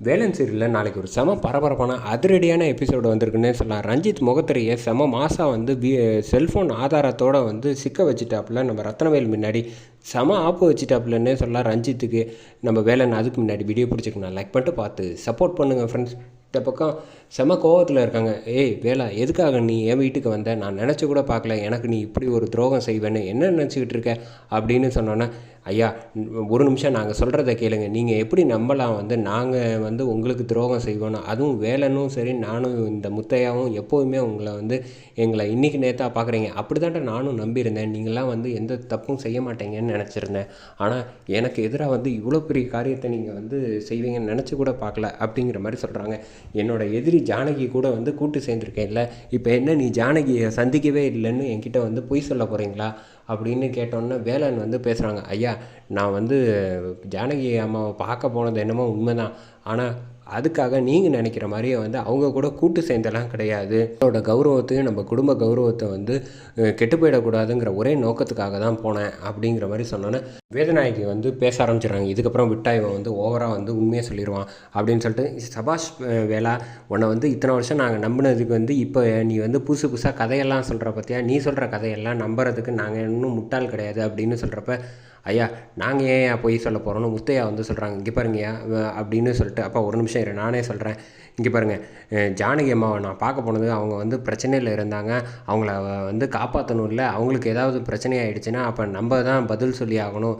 வேலன் சீரியலில் நாளைக்கு ஒரு செம பரபரப்பான அதிரடியான எபிசோடு வந்திருக்குன்னே சொல்லலாம். ரஞ்சித் முகத்திரையை செம மாசாக வந்து வி செல்ஃபோன் ஆதாரத்தோடு வந்து சிக்க வச்சுட்டாப்புல. நம்ம ரத்னவேல் முன்னாடி செம ஆப்பு வச்சுட்டாப்புலன்னே சொல்லலாம் ரஞ்சித்துக்கு. நம்ம வேலன் அதுக்கு முன்னாடி வீடியோ பிடிச்சிக்கணும் லைக் பண்ணிட்டு பார்த்து சப்போர்ட் பண்ணுங்கள் ஃப்ரெண்ட்ஸ் இந்த பக்கம் செம கோவத்தில் இருக்காங்க. ஏய் வேலா எதுக்காக நீ என் வீட்டுக்கு வந்த? நான் நினச்சி கூட பார்க்கல. எனக்கு நீ இப்படி ஒரு துரோகம் செய்வேன்னு என்ன நினச்சிக்கிட்டு இருக்க? அப்படின்னு சொன்னோன்னே ஐயா ஒரு நிமிஷம் நாங்கள் சொல்கிறத கேளுங்க. நீங்கள் எப்படி நம்பலாம் வந்து நாங்கள் வந்து உங்களுக்கு துரோகம் செய்வோன்னு அதுவும் வேலனும் சரி நானும் இந்த முத்தையாவும் எப்போதுமே உங்களை வந்து எங்களை இன்றைக்கி நேத்தாக பார்க்குறீங்க அப்படி தான்ட்ட நானும் நம்பியிருந்தேன். நீங்களாம் வந்து எந்த தப்பும் செய்ய மாட்டீங்கன்னு நினச்சிருந்தேன். ஆனால் எனக்கு எதிராக வந்து இவ்வளோ பெரிய காரியத்தை நீங்கள் வந்து செய்வீங்கன்னு நினச்சி கூட பார்க்கல அப்படிங்கிற மாதிரி சொல்கிறாங்க என்னோடய எதிரி ஜானகி கூட வந்து கூட்டு சேர்ந்துருக்கேன்ல. இப்போ என்ன நீ ஜானகியை சந்திக்கவே இல்லைன்னு என்கிட்ட வந்து பொய் சொல்ல போகிறீங்களா அப்படின்னு கேட்டோன்னே வேலன் வந்து பேசுகிறாங்க ஐயா நான் வந்து ஜானகி அம்மாவை பார்க்க போனது என்னமோ உண்மைதான். ஆனால் அதுக்காக நீங்கள் நினைக்கிற மாதிரியே வந்து அவங்க கூட கூட்டு சேர்ந்தெல்லாம் கிடையாது. என்னோட கௌரவத்தையும் நம்ம குடும்ப கௌரவத்தை வந்து கெட்டு போயிடக்கூடாதுங்கிற ஒரே நோக்கத்துக்காக தான் போனேன் அப்படிங்கிற மாதிரி சொன்னோன்னே வேதநாயகி வந்து பேச ஆரம்பிச்சிடுறாங்க. இதுக்கப்புறம் விட்டா இவன் வந்து ஓவராக வந்து உண்மையாக சொல்லிடுவான் அப்படின்னு சொல்லிட்டு சபாஷ் வேலா உன்னை வந்து இத்தனை வருஷம் நாங்கள் நம்பினதுக்கு வந்து இப்போ நீ வந்து புதுசு புதுசாக கதையெல்லாம் சொல்கிற பற்றியா நீ சொல்கிற கதையெல்லாம் நம்புறதுக்கு நாங்கள் இன்னும் முட்டாள் கிடையாது அப்படின்னு சொல்கிறப்ப ஐயா நாங்கள் ஏன் பொய் சொல்ல போகிறோம்னு முத்தையா வந்து சொல்கிறாங்க இங்கே பாருங்கய்யா அப்படின்னு சொல்லிட்டு அப்பா ஒரு நிமிஷம் இரு நானே சொல்கிறேன் இங்கே பாருங்கள் ஜானகி அம்மாவை நான் பார்க்க போனது அவங்க வந்து பிரச்சனையில் இருந்தாங்க. அவங்கள வந்து காப்பாற்றணும் இல்லை அவங்களுக்கு ஏதாவது பிரச்சனை ஆயிடுச்சுன்னா அப்போ நம்ம தான் பதில் சொல்லி ஆகணும்.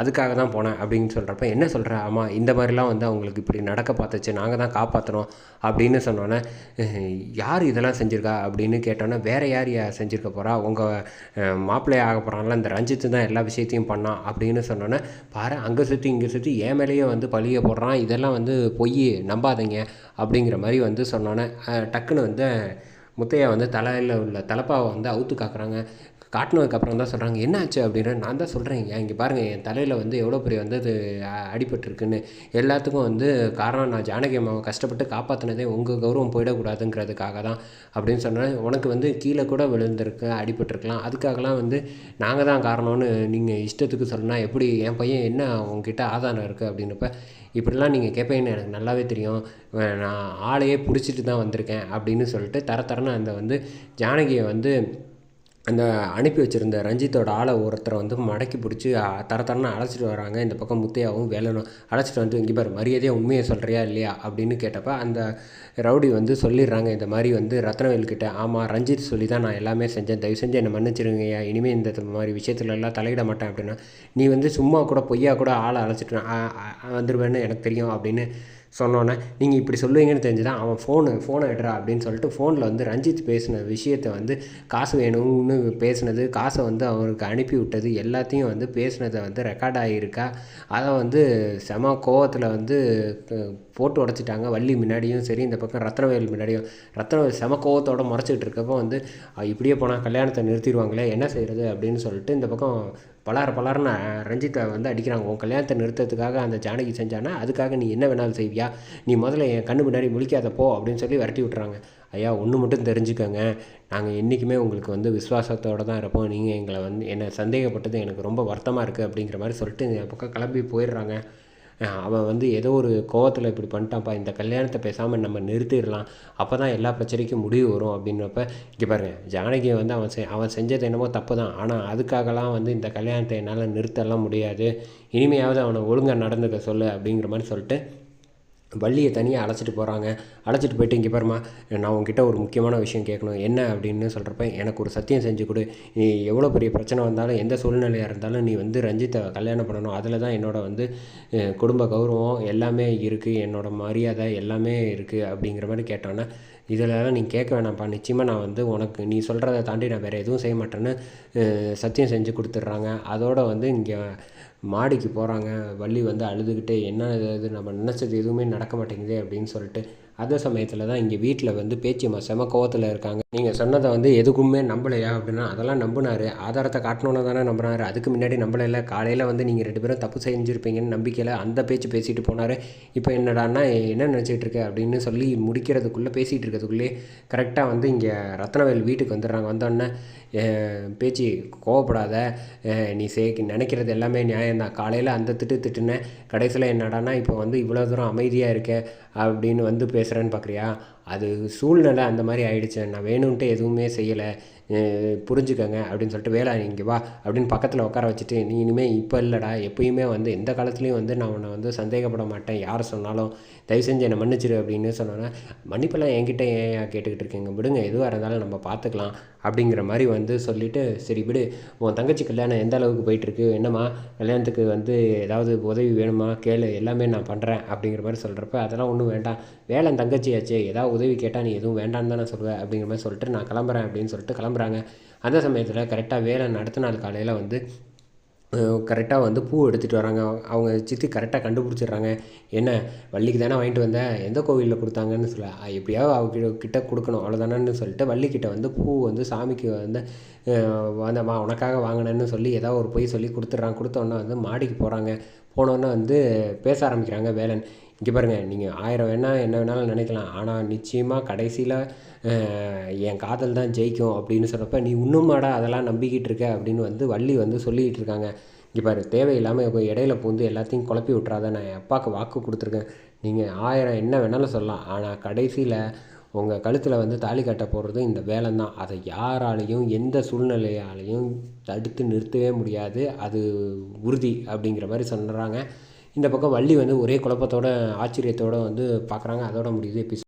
அதுக்காக தான் போனேன் அப்படின்னு சொல்கிறப்ப என்ன சொல்கிறேன் ஆமாம் இந்த மாதிரிலாம் வந்து அவங்களுக்கு இப்படி நடக்க பார்த்துச்சு. நாங்கள் தான் காப்பாற்றணும் அப்படின்னு சொன்னோன்னே யார் இதெல்லாம் செஞ்சுருக்கா அப்படின்னு கேட்டோன்னே வேறு யார் செஞ்சுருக்க போகிறா உங்கள் மாப்பிள்ளையாக ஆக போகிறாங்களா இந்த ரஞ்சித்து தான் எல்லா விஷயத்தையும் பண்ணான் அப்படின்னு சொன்னோன்னே பாரு அங்கே சுற்றி இங்கே சுற்றி என் மேலேயே வந்து பழிய போடுறான். இதெல்லாம் வந்து பொய் நம்பாதீங்க. அப்படிங்கிற மாதிரி வந்து சொன்னோன்னே டக்குன்னு வந்து முத்தையா வந்து தலையில் உள்ள தலப்பாவை வந்து அவுத்து காக்குறாங்க. காட்டினதுக்கப்புறம் தான் சொல்கிறாங்க என்னாச்சு அப்படின்னு நான் தான் சொல்கிறேன் ஏன் இங்கே பாருங்கள் என் தலையில் வந்து எவ்வளோ பெரிய வந்து அது அடிபட்டுருக்குன்னு. எல்லாத்துக்கும் வந்து காரணம் நான் ஜானகி அம்மாவை கஷ்டப்பட்டு காப்பாற்றினதே உங்கள் கௌரவம் போயிடக்கூடாதுங்கிறதுக்காக தான். அப்படின்னு சொன்னேன் உனக்கு வந்து கீழே கூட விழுந்திருக்கு அடிபட்டிருக்கலாம். அதுக்காகலாம் வந்து நாங்கள் தான் காரணம்னு நீங்கள் இஷ்டத்துக்கு சொன்னா எப்படி என் பையன் என்ன உங்ககிட்ட ஆதாரம் இருக்குது அப்படின்னப்ப இப்படிலாம் நீங்கள் கேட்பீங்கன்னு எனக்கு நல்லாவே தெரியும். நான் ஆளையே பிடிச்சிட்டு தான் வந்திருக்கேன். அப்படின்னு சொல்லிட்டு தர தரன்னு அந்த வந்து ஜானகியை வந்து அந்த அனுப்பி வச்சுருந்த ரஞ்சித்தோட ஆளை ஒருத்தரை வந்து மடக்கி பிடிச்சி தர தரன்னு அழைச்சிட்டு வராங்க. இந்த பக்கம் முத்தையாவும் வேலனும் அழைச்சிட்டு வந்து இங்கே பாரு மரியாதையாக உண்மையை சொல்கிறியா இல்லையா அப்படின்னு கேட்டப்ப அந்த ரவுடி வந்து சொல்லிடுறாங்க இந்த மாதிரி வந்து ரத்னவேல்கிட்ட ஆமாம் ரஞ்சித் சொல்லி தான் நான் எல்லாமே செஞ்சேன். தயவு செஞ்சு என்னை மன்னிச்சிருங்கய்யா. இனிமேல் இந்த மாதிரி விஷயத்துல எல்லாம் தலையிட மாட்டேன் அப்படின்னா நீ வந்து சும்மா கூட பொய்யா கூட ஆளை அழைச்சிட்டு வந்துடுவேன்னு வந்துருவேன்னு எனக்கு தெரியும் அப்படின்னு சொன்னோன்னே நீங்கள் இப்படி சொல்லுவீங்கன்னு தெரிஞ்சு தான் அவன் ஃபோனு ஃபோனை எடுறா அப்படின்னு சொல்லிட்டு ஃபோனில் வந்து ரஞ்சித் பேசின விஷயத்தை வந்து காசு வேணும்னு பேசினது காசை வந்து அவருக்கு அனுப்பி விட்டது எல்லாத்தையும் வந்து பேசினதை வந்து ரெக்கார்ட் ஆகியிருக்கா? அதை வந்து செம கோவத்தில் வந்து போட்டு உடச்சிட்டாங்க. வள்ளி முன்னாடியும் சரி இந்த பக்கம் ரத்னவேல் முன்னாடியும். ரத்னவேல் செம கோவத்தோட முறைச்சிக்கிட்டு இருக்கப்போ வந்து இப்படியே போனால் கல்யாணத்தை நிறுத்திடுவாங்களே என்ன செய்கிறது அப்படின்னு சொல்லிட்டு இந்த பக்கம் பலார பலார்னு ரஞ்சித்தை வந்து அடிக்கிறாங்க. உன் கல்யாணத்தை நிறுத்தத்துக்காக அந்த ஜானகி செஞ்சானா அதுக்காக நீ என்ன வேணாலும் செய்வியா? நீ முதல்ல என் கண்ணு முன்னாடி முழிக்காத போ அப்படின்னு சொல்லி விரட்டி விட்றாங்க ஐயா ஒன்று மட்டும் தெரிஞ்சுக்கோங்க. நாங்கள் என்றைக்குமே உங்களுக்கு வந்து விசுவாசத்தோடு தான் இருப்போம். நீங்கள் எங்களை வந்து என்னை சந்தேகப்பட்டது எனக்கு ரொம்ப வருத்தமாக இருக்குது அப்படிங்கிற மாதிரி சொல்லிட்டு என் பக்கம் கிளம்பி போயிடுறாங்க. அவன் வந்து ஏதோ ஒரு கோவத்தில் இப்படி பண்ணிட்டான்ப்பா இந்த கல்யாணத்தை பேசாமல் நம்ம நிறுத்திடலாம். அப்போ தான் எல்லா பிரச்சனைக்கும் முடிவு வரும் அப்படின்னப்ப இங்கே பாருங்கள் ஜானகியை வந்து அவன் செ அவன் செஞ்சது என்னமோ தப்பு தான் ஆனால் அதுக்காகலாம் வந்து இந்த கல்யாணத்தை என்னால் நிறுத்தலாம் முடியாது. இனிமையாவது அவனை ஒழுங்காக நடந்துக்க சொல்லு அப்படிங்கிற மாதிரி சொல்லிட்டு வள்ளியை தனியாக அழைச்சிட்டு போகிறாங்க அழைச்சிட்டு போயிட்டு இங்கே பாருமா நான் உங்ககிட்ட ஒரு முக்கியமான விஷயம் கேட்கணும். என்ன அப்படின்னு சொல்கிறப்ப எனக்கு ஒரு சத்தியம் செஞ்சு கொடு. நீ எவ்வளோ பெரிய பிரச்சனை வந்தாலும் எந்த சூழ்நிலையாக இருந்தாலும் நீ வந்து ரஞ்சித்தை கல்யாணம் பண்ணணும். அதில் தான் என்னோட வந்து குடும்ப கௌரவம் எல்லாமே இருக்குது என்னோட மரியாதை எல்லாமே இருக்குது அப்படிங்கிற மாதிரி கேட்டோன்னே இதிலலாம் நீ கேட்க வேணாம்ப்பா. நிச்சயமாக நான் வந்து உனக்கு நீ சொல்கிறத தாண்டி நான் வேறு எதுவும் செய்ய மாட்டேன்னு சத்தியம் செஞ்சு கொடுத்துட்றாங்க. அதோடு வந்து இங்கே மாடிக்கு போகிறாங்க வள்ளி வந்து அழுதுகிட்டே என்ன இது இது நம்ம நினச்சது எதுவுமே நடக்க மாட்டேங்குதே அப்படின்னு சொல்லிட்டு அதே சமயத்தில் தான் இங்கே வீட்டில் வந்து பேச்சியம்மா செம கோவத்தில் இருக்காங்க. நீங்கள் சொன்னதை வந்து எதுக்குமே நம்பலையா அப்படின்னா அதெல்லாம் நம்பினார். ஆதாரத்தை காட்டணுன்னு தானே நம்பினாரு. அதுக்கு முன்னாடி நம்பலைல காலையில் வந்து நீங்கள் ரெண்டு பேரும் தப்பு செஞ்சுருப்பீங்கன்னு நம்பிக்கையில் அந்த பேச்சு பேசிட்டு போனார். இப்போ என்னடான்னா என்ன நினச்சிட்டு இருக்க அப்படின்னு சொல்லி முடிக்கிறதுக்குள்ளே பேசிகிட்டு இருக்கிறதுக்குள்ளே கரெக்டாக வந்து இங்கே ரத்னவேல் வீட்டுக்கு வந்துடுறாங்க. வந்தோடனே பேச்சு கோவப்படாத. நீ சே நினைக்கிறது எல்லாமே நியாயம் பையன் தான் காலையில் அந்த திட்டு திட்டுனேன். கடைசியில் என்னடானா இப்போ வந்து இவ்வளோ தூரம் அமைதியாக இருக்க அப்படின்னு வந்து பேசுகிறேன்னு பார்க்குறியா அது சூழ்நிலை அந்த மாதிரி ஆயிடுச்சு. நான் வேணும்ன்ட்டு எதுவுமே செய்யலை. புரிஞ்சுக்கங்க அப்படின்னு சொல்லிட்டு வேலை இங்கே வா அப்படின்னு பக்கத்தில் உட்கார வச்சுட்டு நீ இனிமேல் இப்போ இல்லைடா. எப்பயுமே வந்து எந்த காலத்துலேயும் வந்து நான் உன்னை வந்து சந்தேகப்பட மாட்டேன். யார் சொன்னாலும் தயவு செஞ்சு என்னை மன்னிச்சிரு அப்படின்னு சொன்னோன்னா மன்னிப்பெல்லாம் என்கிட்ட ஏன் கேட்டுக்கிட்டு இருக்கீங்க? விடுங்க. எதுவாக இருந்தாலும் நம்ம பார்த்துக்கலாம் அப்படிங்கிற மாதிரி வந்து சொல்லிவிட்டு சரி விடு. உன் தங்கச்சி கல்யாணம் எந்த அளவுக்கு போயிட்டுருக்கு? என்னம்மா? கல்யாணத்துக்கு வந்து ஏதாவது உதவி வேணுமா? கேளு. எல்லாமே நான் பண்ணுறேன் அப்படிங்கிற மாதிரி சொல்கிறப்ப அதெல்லாம் ஒன்றும் வேண்டாம். வேலை தங்கச்சியாச்சே. ஏதாவது உதவி கேட்டால் நீ எதுவும் வேண்டான்னு தானே சொல்லுவேன் அப்படிங்கிற மாதிரி சொல்லிட்டு நான் கிளம்புறேன் அப்படின்னு சொல்லிட்டு கிளம்புறாங்க. அந்த சமயத்தில் கரெக்டாக வேலை அடுத்த நாள் காலையில் வந்து கரெக்டாக வந்து பூ எடுத்துகிட்டு வராங்க. அவங்க சித்தி கரெக்டாக கண்டுபிடிச்சிடுறாங்க. என்ன வள்ளிக்கு தானே வாங்கிட்டு வந்தேன் எந்த கோவிலில் கொடுத்தாங்கன்னு சொல்ல. எப்படியாவது அவங்க கிட்ட கொடுக்கணும். அவ்வளோதானன்னு சொல்லிட்டு வள்ளிக்கிட்ட வந்து பூ வந்து சாமிக்கு வந்து வந்தம்மா உனக்காக வாங்கினேன்னு சொல்லி ஏதாவது ஒரு பொய் சொல்லி கொடுத்துட்றான். கொடுத்தோன்னே வந்து மாடிக்கு போகிறாங்க போனோன்னே வந்து பேச ஆரம்பிக்கிறாங்க வேலன். இங்கே பாருங்கள் நீங்கள் ஆயிரம் வேணால் என்ன வேணாலும் நினைக்கலாம். ஆனால் நிச்சயமாக கடைசியில் என் காதல் தான் ஜெயிக்கும் அப்படின்னு சொல்கிறப்ப நீ இன்னுமாடா அதெல்லாம் நம்பிக்கிட்டு இருக்க? அப்படின்னு வந்து வள்ளி வந்து சொல்லிக்கிட்டு இருக்காங்க. இங்கே பாரு தேவையில்லாமல் இப்போ இடையில பூந்து எல்லாத்தையும் குழப்பி விட்றாத நான் என் அப்பாவுக்கு வாக்கு கொடுத்துருக்கேன். நீங்கள் ஆயிரம் என்ன வேணாலும் சொல்லலாம். ஆனால் கடைசியில் உங்கள் கழுத்தில் வந்து தாலி கட்ட போடுறது இந்த வேலை தான் அதை யாராலையும் எந்த சூழ்நிலையாலையும் தடுத்து நிறுத்தவே முடியாது. அது உறுதி அப்படிங்கிற மாதிரி சொல்கிறாங்க இந்த பக்கம் வள்ளி வந்து ஒரே குழப்பத்தோட ஆச்சரியத்தோடு வந்து பார்க்குறாங்க அதோட முடியுது எபிசோட்.